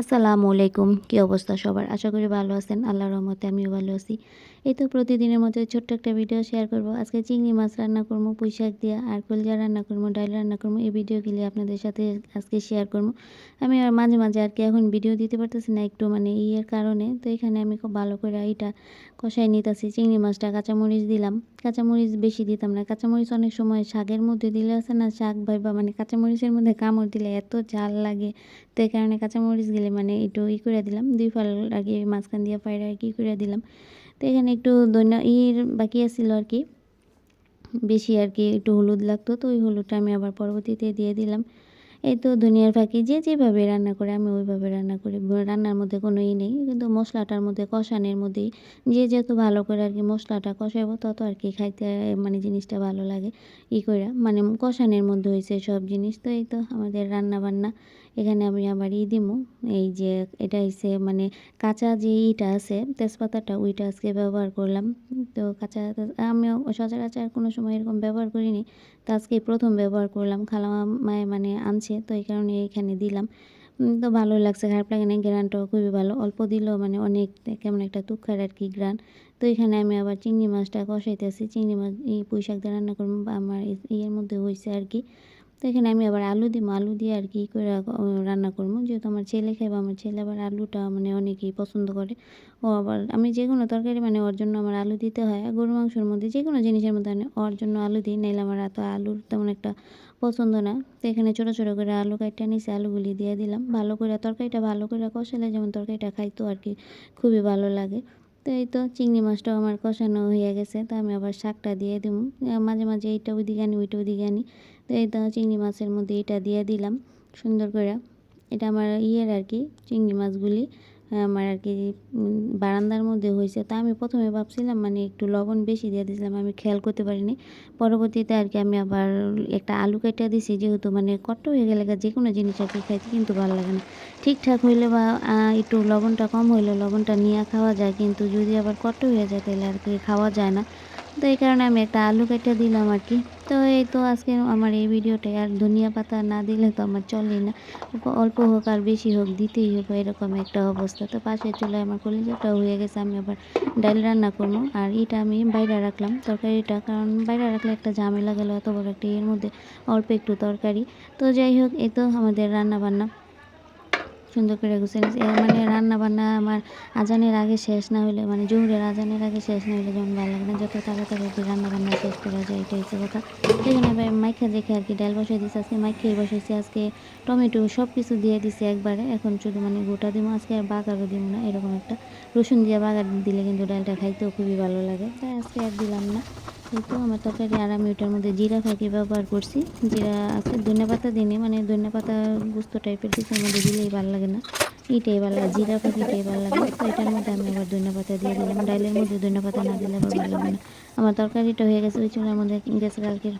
আসসালামু আলাইকুম। কী অবস্থা সবার? আশা করি ভালো আছেন। আল্লাহর রহমতে আমিও ভালো আছি। এই তো প্রতিদিনের মতো ছোট্ট একটা ভিডিও শেয়ার করব। আজকে চিংড়ি মাছ রান্না করব, পুঁই শাক দিয়ে, আর কলজা রান্না করব, ডাল রান্না করব। এই ভিডিওগুলি আপনাদের সাথে আজকে শেয়ার করব। আমি আর মাঝে মাঝে আর কি এখন ভিডিও দিতে পারতেছি না, একটু মানে ইয়ের কারণে। তো এখানে আমি খুব ভালো করে এটা কষাই নিতেছি। চিংড়ি মাছটা কাঁচামরিচ দিলাম। কাঁচামরিচ বেশি দিতাম না। কাঁচামরিচ অনেক সময় শাকের মধ্যে দিলে আছে না, শাক ভাইবা মানে কাঁচামরিচের মধ্যে কামড় দিলে এত ঝাল লাগে। তো এই কারণে কাঁচামরিচ গেলে মানে একটু ই করে দিলাম। দুই ফাল আগে মাঝখান দিয়ে আর কি করে দিলাম। তো এখানে একটু দৈন্য ইর বাকি আছিল আর কি। বেশি আর কি একটু হলুদ লাগতো, তো ওই হলুদটা আমি আবার পরবর্তীতে দিয়ে দিলাম। এই তো দুনিয়ার ফাঁকি যে যেভাবে রান্না করে, আমি ওইভাবে রান্না করি। রান্নার মধ্যে কোনো ই নেই, কিন্তু মশলাটার মধ্যে, কষানের মধ্যেই যে যত ভালো করে আর কি মশলাটা কষাবো, তত আর কি খাইতে মানে জিনিসটা ভালো লাগে। ই করে মানে কষানের মধ্যে হয়েছে সব জিনিস। তো এই তো আমাদের রান্না বান্না এখানে আমি আবার ই দিমু। এই যে এটা হচ্ছে মানে কাঁচা যে ইটা আছে, তেজপাতাটা ওইটা আজকে ব্যবহার করলাম। তো কাঁচা আমিও সচরাচর কোনো সময় এরকম ব্যবহার করিনি। তো আজকে প্রথম ব্যবহার করলাম, খালামা মায়ে মানে আনছে, তো এই কারণে এখানে দিলাম। তো ভালো লাগছে, খারাপ লাগে না গ্রানটাও খুবই ভালো। অল্প দিলেও মানে অনেক কেমন একটা তুক্ষার আর কি গ্রান। তো এখানে আমি আবার চিংড়ি মাছটা কষাইতেছি। চিংড়ি মাছ, এই পুঁই শাক দিয়ে রান্না করব, আমার ইয়ের মধ্যে হয়েছে আর কি। তো এখানে আমি আবার আলু দিব আলু দিয়ে আর কি করে রান্না করব। যেহেতু আমার ছেলে খাইবে, আমার ছেলে আবার আলুটা মানে অনেকেই পছন্দ করে। ও আবার, আমি যে কোনো তরকারি মানে ওর জন্য আমার আলু দিতে হয়। গরু মাংসের মধ্যে যে কোনো জিনিসের মধ্যে ওর জন্য আলু দিই। নাইলে আমার এত আলুর তেমন একটা পছন্দ না। তো এখানে ছোটো ছোটো করে আলু কাটটা নিচে আলুগুলি দিয়ে দিলাম। ভালো করে তরকারিটা ভালো করে কষালে যেমন তরকারিটা খাইতো আর কি খুবই ভালো লাগে। তো এই তো চিংড়ি মাছটাও আমার কষানো হয়ে গেছে। তো আমি আবার শাকটা দিয়ে দিব। মাঝে মাঝে এইটা ওইদিকে আনি, ওইটা ওইদিকে আনি। তো এই তো চিংড়ি মাছের মধ্যে এটা দিয়ে দিলাম সুন্দর করে। এটা আমার ইয়ের আর কি, চিংড়ি মাছগুলি আমার আর কি বারান্দার মধ্যে হয়েছে। তা আমি প্রথমে ভাবছিলাম মানে একটু লবণ বেশি দিয়ে দিয়েছিলাম আমি খেয়াল করতে পারিনি। পরবর্তীতে আর কি আমি আবার একটা আলু কেটে দিছি, যেহেতু মানে কষ্ট হয়ে গেলে যে কোনো জিনিস আর কি খাইতে কিন্তু ভালো লাগে না। ঠিকঠাক হইলে বা একটু লবণটা কম হইলে লবণটা নিয়ে খাওয়া যায়, কিন্তু যদি আবার কষ্ট হয়ে যায় তাহলে আর কি খাওয়া যায় না। তো এই কারণে আমি একটা আলু কেটে দিলাম আর কি। তো এই তো আজকে আমার এই ভিডিওটাই আর ধনিয়া পাতা না দিলে তো আমার চলে না। অল্প হোক আর বেশি হোক, দিতেই হোক, এরকম একটা অবস্থা। তো পাশে চলে আমার কলিজাটাও হয়ে গেছে, আমি আবার ডাল রান্না করব। আর এটা আমি বাইরে রাখলাম তরকারিটা, কারণ বাইরে রাখলে একটা ঝামেলা গেল, এত বড় একটা এর মধ্যে অল্প একটু তরকারি। তো যাই হোক, এই তো আমাদের রান্না বান্না সুন্দর করে গুছিয়ে নিয়েছি। মানে রান্না বান্না আমার আজানের আগে শেষ না হলে মানে জোহরের আজানের আগে শেষ না হলে যেমন ভালো লাগে না, যত তাড়াতাড়ি রান্না বান্না শেষ করা যায় এটা হচ্ছে কথা। সেখানে আবার মাইখা দেখে আর কি ডাল বসিয়ে দিচ্ছি আজকে মাইখেই বসেছি আজকে টমেটো সব কিছু দিয়ে দিছি একবারে, এখন শুধু মানে গোটা দিব, আজকে আর বাগারও দিব না, এরকম একটা রসুন দিয়ে বাগার দিলে কিন্তু ডালটা খাইতেও খুবই ভালো লাগে। তাই আজকে আর দিলাম না। কিন্তু আমার তরকারি আর আমি ওইটার মধ্যে জিরা ফাঁকি ব্যবহার করছি। জিরা আজকে ধনে পাতা দিনে মানে ধনে পাতা গুস্ত টাইপের কিছুর আমাদের দিলেই ভালো লাগে। না। এটাই ভালো লাগে, জিরা ফাঁকিটাই ভালো লাগে। তো এটার মধ্যে আমি আবার ধনিয়া পাতা দিয়ে দিলাম। ডাইলের মধ্যে ধনিয়া পাতা না দিলে আবার ভালো লাগে না। আমার তরকারিটা হয়ে গেছে, ওই চুলার মধ্যে। গেছে কালকের